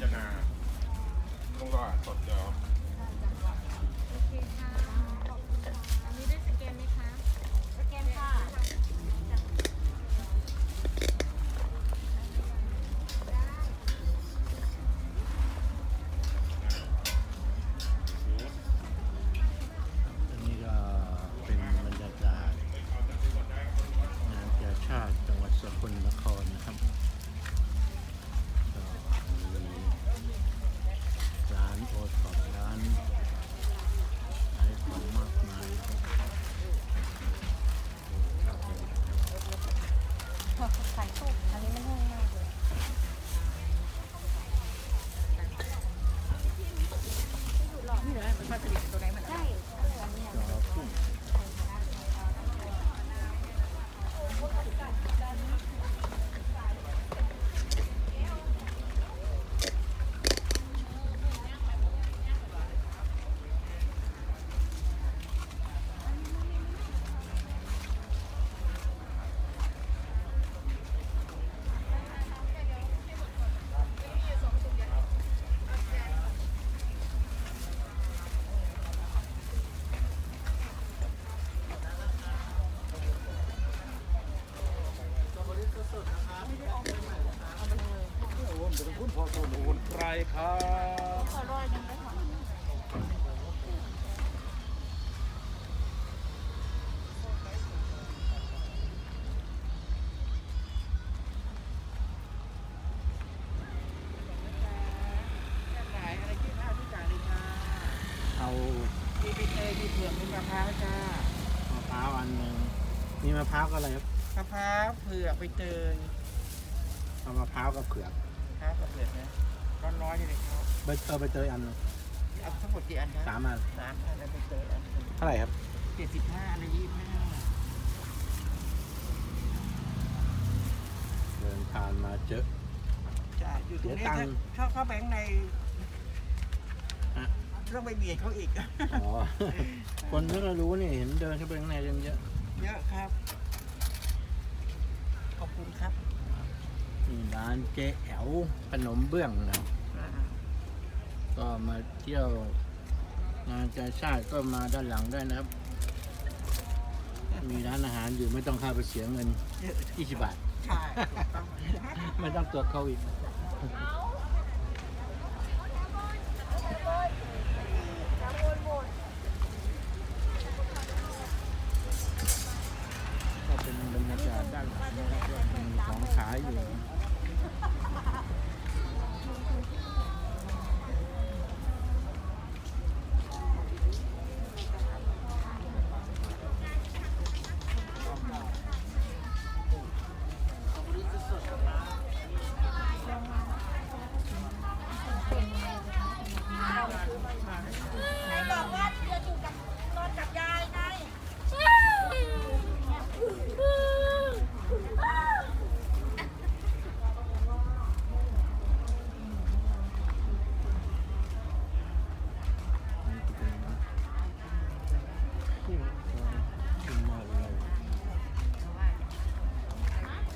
จนาลุงรอสดเดี๋ยวโอเคค่ะ ขอบคุณค่ะอันนี้ได้สแกนไหมคะ สแกนค่ะ ไพรครับขอร้อยหนึงได้ค่ะขายอะไรที่ข้าวที่จ่ายเลยค่ะเอามีเป็นเอมีเผือกมีมะพร้าวจ้ามะพร้าวอันหนึ่งมีมะพร้าวก็อะไรครับมะพร้าวเผือกใบเตยเอามะพร้าวกับเผือกมะพร้าวกับเผือกนะ ร้อนๆอยู่เลยครับใบเออใบเตยอันหนึงเอาทั้งหมดกี่อันครับสามอันสามอันแล้วใบเตยอันหนึ่งเท่าไหร่ครับเจ็ดสิบห้าอันละยี่สิบห้าเดินผ่านมาเจอ จ้าอยู่ตรงนี้เสียตังค์ถ้าเข้าเข้าแบงค์ในฮะต้องไปเบียดเขาอีก อ๋อ คนที่เรารู้นี่เห็นเดินเข้าไปข้างในกันเยอะเยอะครับ ขอบคุณครับ นี่ร้านเจ๊แอวขนมเบื้องนะอ่า ก็มาเที่ยวงานกาชาติก็มาด้านหลังได้นะครับ มีร้านอาหารอยู่ไม่ต้องเข้าไปเสียเงินเยอะ20 บาท ใช่ถูกต้อง ไม่ต้องตรวจโควิดก็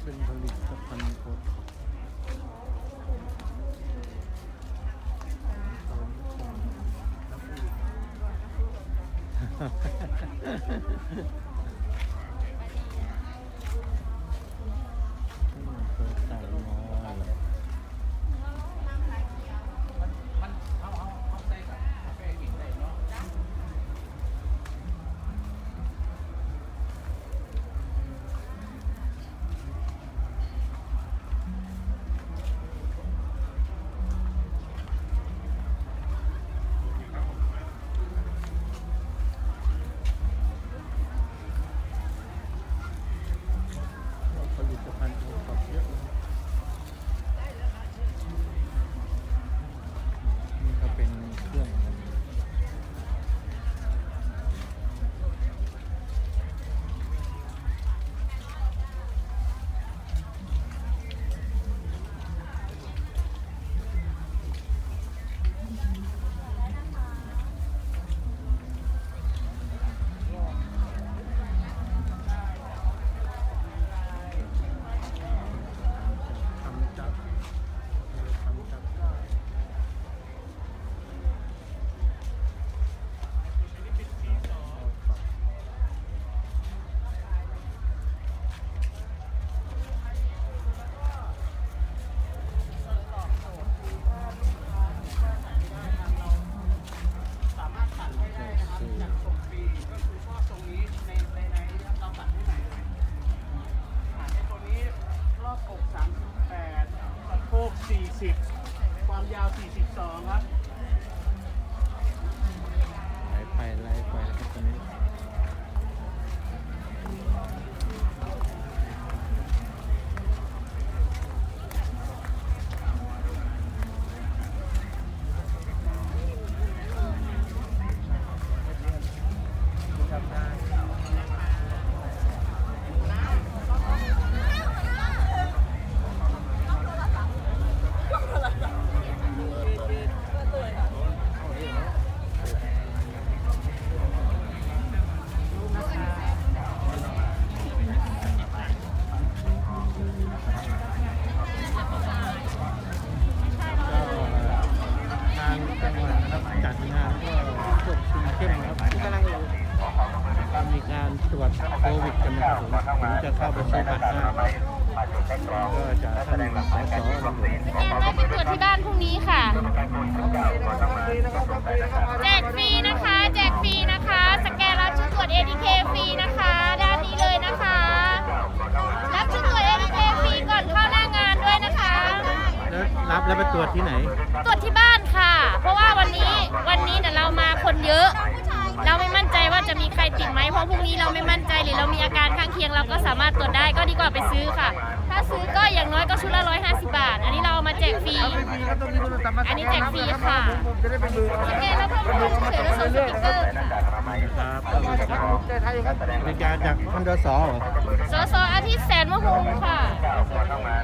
เป็นผลิตภัณฑ์โคท็อปเก 40 ความยาว 42 ครับไล่ไปไล่ไปนะครับตอนนี้ จะเข้าไปซื้อบัตรได้ก็จะท่านสสลงสแกนได้ไปตรวจที่บ้านพรุ่งนี้ค่ะ แจกฟรีนะคะ แจกฟรีนะคะ สแกนรับชุดตรวจ ATK ฟรีนะคะ ด้านนี้เลยนะคะ รับชุดตรวจ ATK ฟรีก่อนเข้าหน้างานด้วยนะคะ แล้วรับแล้วไปตรวจที่ไหน ตรวจที่บ้าน พราะพรุ่งนี้เราไม่มั่นใจหรือเรามีอาการข้างเคียงเราก็สามารถตรวจได้ก็ดีกว่าไปซื้อค่ะ ถ้าซื้อก็อย่างน้อยก็ชุดละ150 บาท อันนี้เราเอามาแจกฟรี อันนี้แจกฟรีค่ะสแกนแล้วเพิ่มความเฉยและส่งสติ๊กเกอร์ค่ะครับก็มีการบริการจากท่านดสเหรอสสอาทิตย์แสนมะฮงค่ะ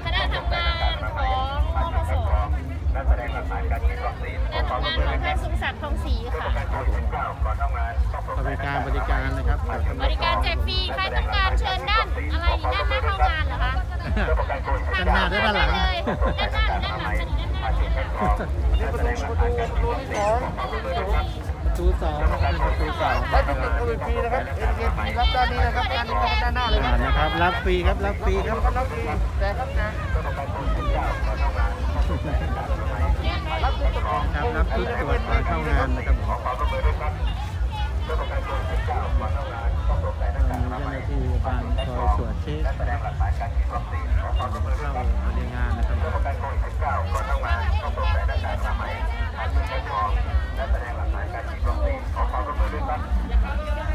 คณะทำงานของมพสคณะทำงานของท่านสุขศักดิ์ทองศรีค่ะ บริการบริการนะครับจากท่านบริการแจกฟรีใครต้องการเชิญด้านอะไรนี่ด้านหน้าเข้างานเหรอคะด้านหน้าด้านหลังเลยด้านหน้าหรือด้านหลังกันด้านหน้าค่ะประตูสองนะครับเป็นประตูสองได้เป็นโควิดฟรีนะครับเอ็นเกฟรีรับด้านนี้นะครับด้านนี้นะครับด้านหน้าเลยอ่านะครับรับฟรีครับรับฟรีครับก็รับฟรีแต่ครับนะรับทุกตัวครับรับชุดตรวจก่อนเข้างานนะครับผมมีเจ้าหน้าที่การคอยตรวจเช็คนะครับเข้ามาในงานนะครับ